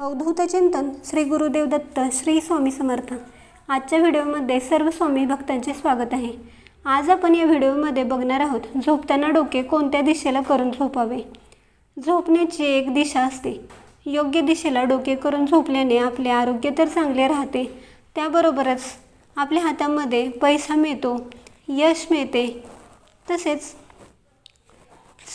अवधूत चिंतन श्री गुरुदेव दत्त श्री स्वामी समर्थ. आजच्या व्हिडिओमध्ये सर्व स्वामी भक्तांचे स्वागत आहे. आज आपण या व्हिडिओमध्ये बघणार आहोत झोपताना डोके कोणत्या दिशेला करून झोपावे? झोपण्याची एक दिशा असते. योग्य दिशेला डोके करून झोपल्याने आपले आरोग्य तर चांगले राहते. त्याबरोबरच आपल्या हातामध्ये पैसा मिळतो यश मिळते. तसेच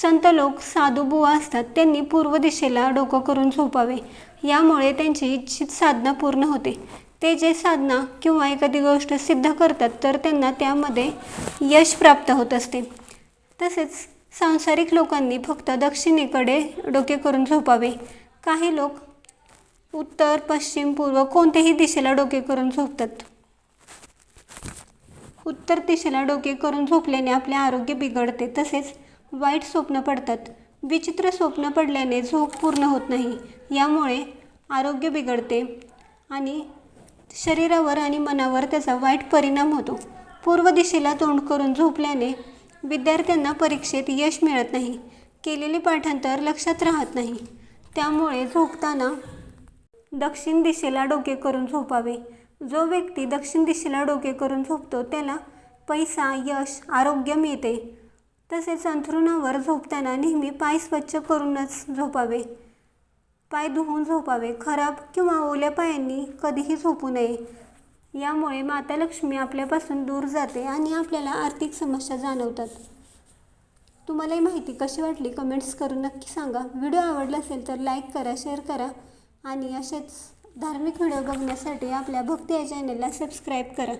संत लोक साधू बुवा असतात त्यांनी पूर्व दिशेला डोकं करून झोपावे. यामुळे त्यांची इच्छित साधना पूर्ण होते. ते जे साधना किंवा एखादी गोष्ट सिद्ध करतात तर त्यांना त्यामध्ये यश प्राप्त होत असते. तसेच सांसारिक लोकांनी फक्त दक्षिणेकडे डोके करून झोपावे. काही लोक उत्तर पश्चिम पूर्व कोणत्याही दिशेला डोके करून झोपतात. उत्तर दिशेला डोके करून झोपल्याने आपले आरोग्य बिघडते. तसेच वाईट स्वप्न पडतात. विचित्र स्वप्न पडल्याने झोप पूर्ण होत नाही. यामुळे आरोग्य बिघडते आणि शरीरावर आणि मनावर त्याचा वाईट परिणाम होतो. पूर्व दिशेला तोंड करून झोपल्याने विद्यार्थ्यांना परीक्षेत यश मिळत नाही. केलेले पाठांतर लक्षात राहत नाही. त्यामुळे झोपताना दक्षिण दिशेला डोके करून झोपावे. जो व्यक्ती दक्षिण दिशेला डोके करून झोपतो त्याला पैसा यश आरोग्य मिळते. तसेच अंथरुणावर झोपताना नेहमी पाय स्वच्छ करूनच झोपावे. पाय धुवून झोपावे खराब किंवा ओल्या पायांनी कधीही झोपू नये. यामुळे माता लक्ष्मी आपल्यापासून दूर जाते आणि आपल्याला आर्थिक समस्या जाणवतात. तुम्हाला ही माहिती कशी वाटली कमेंट्स करून नक्की सांगा. व्हिडिओ आवडला असेल तर लाईक करा शेअर करा आणि असेच धार्मिक व्हिडिओ बघण्यासाठी आपल्या भक्ती या चॅनलला सबस्क्राईब करा.